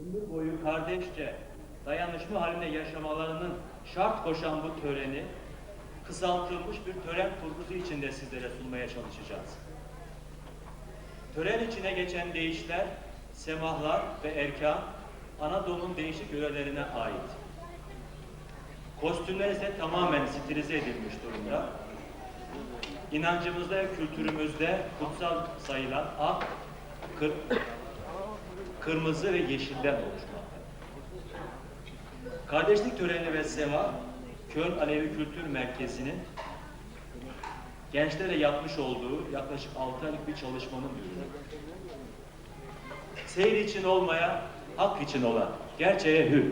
ömür boyu kardeşçe dayanışma halinde yaşamalarının şart koşan bu töreni kısaltılmış bir tören kurgusu içinde sizlere sunmaya çalışacağız. Tören içine geçen deyişler, semahlar ve erkan Anadolu'nun değişik yörelerine ait. Kostümler ise tamamen stilize edilmiş durumda. İnancımızda ve kültürümüzde kutsal sayılan ak, kır, kırmızı ve yeşilden oluşmaktadır. Kardeşlik töreni ve sema, Köln Alevi Kültür Merkezi'nin gençlere yapmış olduğu yaklaşık 6 aylık bir çalışmanın ürünü. Seyir için olmaya, hak için olan, gerçeğe hür.